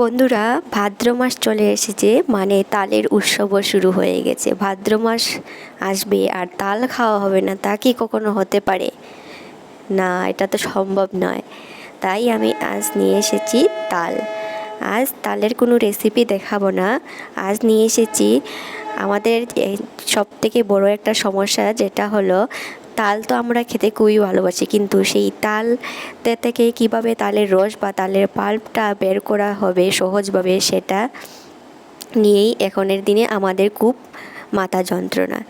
বন্ধুরা, ভাদ্র মাস চলে এসেছে মানে তালের উৎসবও শুরু হয়ে গেছে। ভাদ্র মাস আসবে আর তাল খাওয়া হবে না, তা কি কখনো হতে পারে? না, এটা তো সম্ভব নয়। তাই আমি আজ নিয়ে এসেছি তাল। আজ তালের কোনো রেসিপি দেখাবো না। আজ নিয়ে এসেছি আমাদের সব থেকে বড় একটা সমস্যা, যেটা হলো তাল তো আমরা খেতে খুবই ভালোবাসি, কিন্তু সেই তাল থেকে কীভাবে তালের রস বা তালের পাল্পটা বের করা হবে সহজভাবে সেটা নিয়েই এখনের দিনে আমাদের খুব মাথা যন্ত্রণা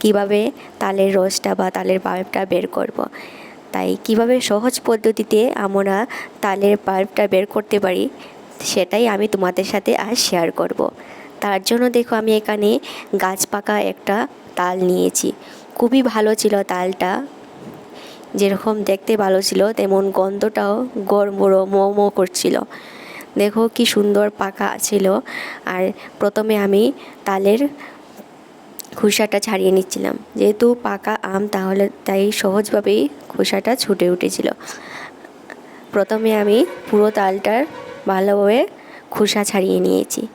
কীভাবে তালের রসটা বা তালের পাল্পটা বের করব। তাই কীভাবে সহজ পদ্ধতিতে আমরা তালের পাল্পটা বের করতে পারি সেটাই আমি তোমাদের সাথে আজ শেয়ার করব। তার জন্য দেখো আমি এখানে গাছ পাকা একটা তাল নিয়েছি খুবই ভালো ছিল তালটা। যেরকম দেখতে ভালো ছিল, তেমন গন্ধটাও গড়মড়ো মো মো করছিল। দেখো কি সুন্দর পাকা ছিল। আর প্রথমে আমি তালের খোসাটা ছাড়িয়ে নিচ্ছিলাম। যেহেতু পাকা আম, তাহলে তাই সহজভাবেই খোসাটা ছুটে উঠেছিল। প্রথমে আমি পুরো তালটার ভালোভাবে খোসা ছাড়িয়ে নিয়েছি।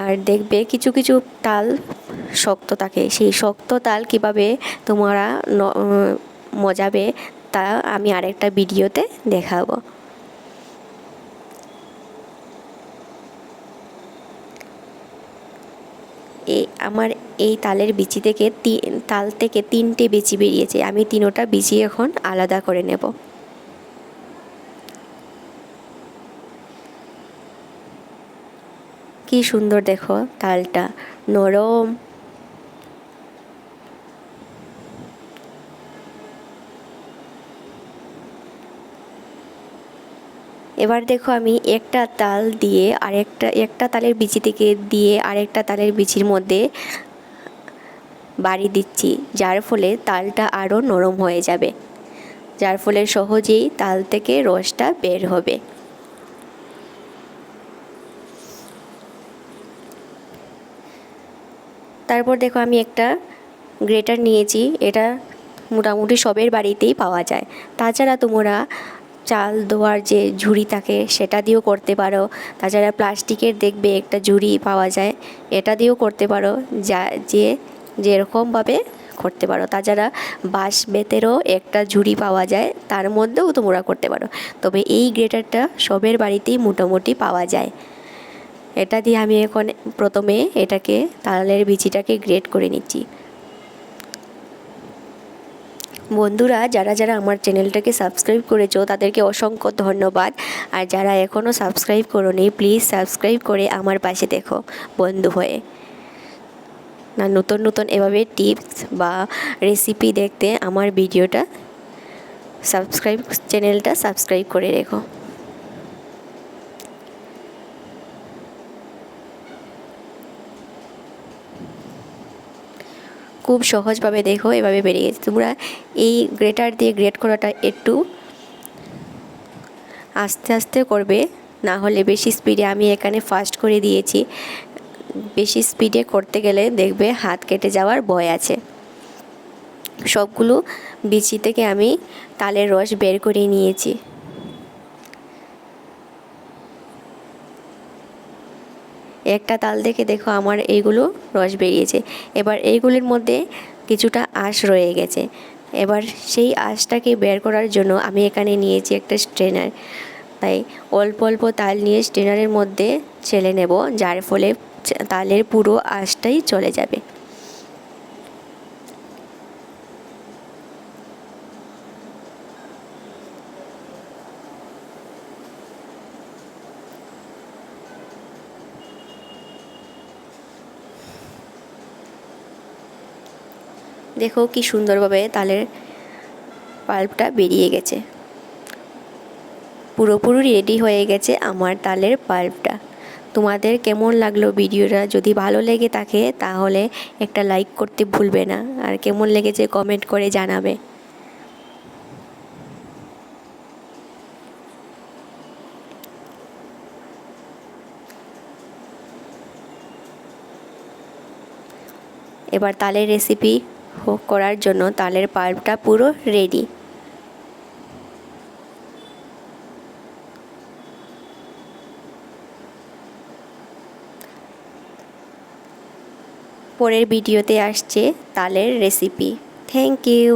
আর দেখবে কিছু কিছু তাল শক্ত থাকে। সেই শক্ত তাল কীভাবে তোমরা মজাবে তা আমি আরেকটা ভিডিওতে দেখাবো। এই আমার এই তালের বিচি থেকে তিন তাল থেকে তিনটে বিচি বেরিয়েছে। আমি তিনোটা বিচি এখন আলাদা করে নেব। কি সুন্দর দেখো তালটা। নরম। এবার দেখো আমি একটা তাল দিয়ে আরেকটা, একটা তালের বিচি থেকে দিয়ে আরেকটা তালের বিচির মধ্যে বাড়ি দিচ্ছি, যার ফলে তালটা আরও নরম হয়ে যাবে। যার ফলে সহজেই তাল থেকে রসটা বের হবে। তারপর দেখো আমি একটা গ্রেটার নিয়েছি। এটা মোটামুটি সবের বাড়িতেই পাওয়া যায়। তাছাড়া তোমরা চাল ধোয়ার যে ঝুড়ি থাকে, সেটা দিয়েও করতে পারো। তাছাড়া প্লাস্টিকের দেখবে একটা ঝুড়ি পাওয়া যায়। এটা দিয়েও করতে পারো। যা, যে, যেরকমভাবে করতে পারো। তাছাড়া বাঁশ বেতেরও একটা ঝুড়ি পাওয়া যায়। তার মধ্যেও তোমরা করতে পারো। তবে এই গ্রেটারটা সবের বাড়িতেই মোটামুটি পাওয়া যায়। এটা দিয়ে আমি এখন প্রথমে এটাকে তালের বিচিটাকে গ্রেট করে নিচ্ছি। বন্ধুরা, যারা যারা আমার চ্যানেলটাকে সাবস্ক্রাইব করেছ, তাদেরকে অসংখ্য ধন্যবাদ। আর যারা এখনও সাবস্ক্রাইব করোনি প্লিজ সাবস্ক্রাইব করে আমার পাশে দেখো বন্ধু হয়ে। না, নতুন নতুন এভাবে টিপস বা রেসিপি দেখতে আমার ভিডিওটা সাবস্ক্রাইব চ্যানেলটা সাবস্ক্রাইব করে রেখো। খুব সহজভাবে দেখো, এভাবে বেরিয়ে গেছে। তোমরা এই গ্রেটার দিয়ে গ্রেট করাটা একটু আস্তে আস্তে করবে, না হলে বেশি স্পিডে আমি এখানে ফাস্ট করে দিয়েছি। বেশি স্পিডে করতে গেলে দেখবে হাত কেটে যাওয়ার ভয় আছে। সবগুলো বিচি থেকে আমি তালের রস বের করে নিয়েছি। একটা তাল দেখে দেখো আমার এইগুলো রস বেরিয়েছে। এবার এইগুলির মধ্যে কিছুটা আঁশ রয়ে গেছে। এবার সেই আঁশটাকে বের করার জন্য আমি এখানে নিয়েছি একটা স্ট্রেনার। তাই অল্প অল্প তাল নিয়ে স্ট্রেনারের মধ্যে ছেলে নেব, যার ফলে তালের পুরো আঁশটাই চলে যাবে। দেখো কি সুন্দরভাবে তালের পাল্পটা বেরিয়ে গেছে। পুরোপুরি রেডি হয়ে গেছে আমার তালের পাল্পটা। তোমাদের কেমন লাগল ভিডিওটা? যদি ভালো লেগে থাকে, তাহলে একটা লাইক করতে ভুলবে না। আর কেমন লেগেছে কমেন্ট করে জানাবে। এবার তালের রেসিপি হোক করার জন্য তালের পাল্পটা পুরো রেডি পরের ভিডিওতে আসছে তালের রেসিপি থ্যাংক ইউ